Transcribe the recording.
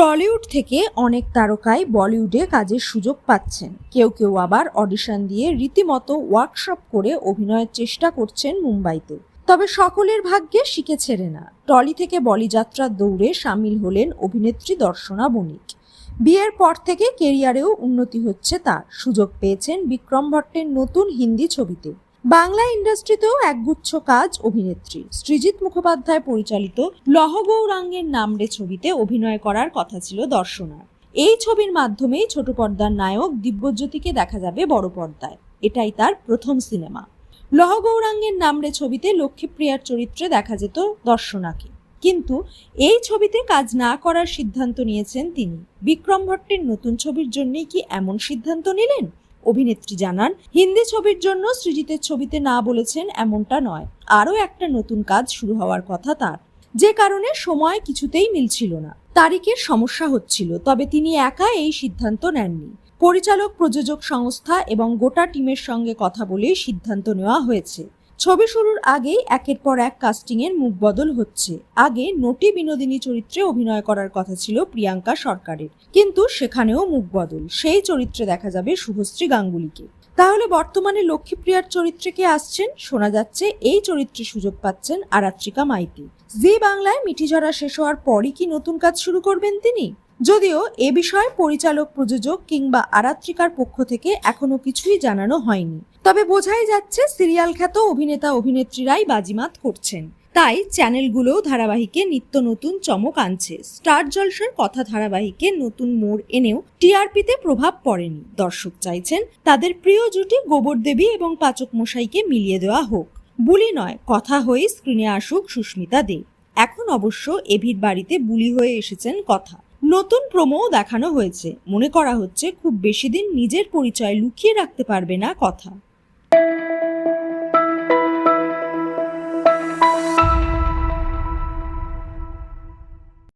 Tollywood থেকে অনেক তারকাই বলিউডে কাজের সুযোগ পাচ্ছেন। কেউ কেউ আবার অডিশন দিয়ে রীতিমতো ওয়ার্কশপ করে অভিনয়ের চেষ্টা করছেন মুম্বাইতে। তবে সকলের ভাগ্যে শিখে ছেড়ে না। টলি থেকে বলিযাত্রার দৌড়ে সামিল হলেন অভিনেত্রী দর্শনা বণিক। বিয়ের পর থেকে কেরিয়ারেও উন্নতি হচ্ছে তার। সুযোগ পেয়েছেন বিক্রম ভট্টের নতুন হিন্দি ছবিতে। বাংলা ইন্ডাস্ট্রিতেও একগুচ্ছ কাজ অভিনেত্রী। সৃজিত মুখোপাধ্যায় পরিচালিত লহ গৌরাঙ্গের নামড়ে ছবিতে অভিনয় করার কথা ছিল দর্শনার। এই ছবির মাধ্যমেই ছোট পর্দার নায়ক দিব্যজ্যোতিকে দেখা যাবে বড় পর্দায়। এটাই তার প্রথম সিনেমা। লহ গৌরাঙ্গের নামড়ে ছবিতে লক্ষ্মীপ্রিয়ার চরিত্রে দেখা যেত দর্শনাকে। কিন্তু এই ছবিতে কাজ না করার সিদ্ধান্ত নিয়েছেন তিনি। বিক্রম ভট্টের নতুন ছবির জন্যই কি এমন সিদ্ধান্ত নিলেন? অভিনেত্রী জানান, হিন্দি ছবির জন্য সৃজিতের ছবিতে না বলেছেন এমনটা নয়। আরও একটা নতুন কাজ শুরু হওয়ার কথা তার। যে কারণে সময় কিছুতেই মিলছিল না। তারিখের সমস্যা হচ্ছিল, তবে তিনি একা এই সিদ্ধান্ত নেননি। পরিচালক, প্রযোজক সংস্থা এবং গোটা টিমের সঙ্গে কথা বলে সিদ্ধান্ত নেওয়া হয়েছে। ছবি শুরুর আগেই একের পর এক কাস্টিংয়ের মুখ বদল হচ্ছে। আগে নটি বিনোদিনী চরিত্রে অভিনয় করার কথা ছিল প্রিয়াঙ্কা সরকারের। কিন্তু সেখানেও মুখ বদল। সেই চরিত্রে দেখা যাবে শুভশ্রী গাঙ্গুলিকে। তাহলে বর্তমানে লক্ষ্মীপ্রিয়ার চরিত্রে কে আসছেন? শোনা যাচ্ছে এই চরিত্রে সুযোগ পাচ্ছেন আরাত্রিকা মাইতি। জি বাংলায় মিঠিঝরা শেষ হওয়ার পরই কি নতুন কাজ শুরু করবেন তিনি? যদিও এ বিষয়ে পরিচালক, প্রযোজক কিংবা আরাত্রিকার পক্ষ থেকে এখনও কিছুই জানানো হয়নি। তবে বোঝাই যাচ্ছে সিরিয়াল খ্যাত অভিনেতা অভিনেত্রীরাই বাজিমাত করছেন। তাই চ্যানেলগুলোও ধারাবাহিকে নিত্য নতুন চমক আনছে। স্টার জলসার কথা ধারাবাহিকে নতুন মোড় এনেও টিআরপিতে প্রভাব পড়েনি। দর্শক চাইছেন তাদের প্রিয় জুটি গোবর দেবী এবং পাচক মশাইকে মিলিয়ে দেওয়া হোক। বুলি নয়, কথা হয়ে স্ক্রিনে আসুক সুস্মিতা দে। এখন অবশ্য এভির বাড়িতে বুলি হয়ে এসেছেন কথা। নতুন প্রোমোও দেখানো হয়েছে। মনে করা হচ্ছে খুব বেশি দিন নিজের পরিচয় লুকিয়ে রাখতে পারবে না কথা।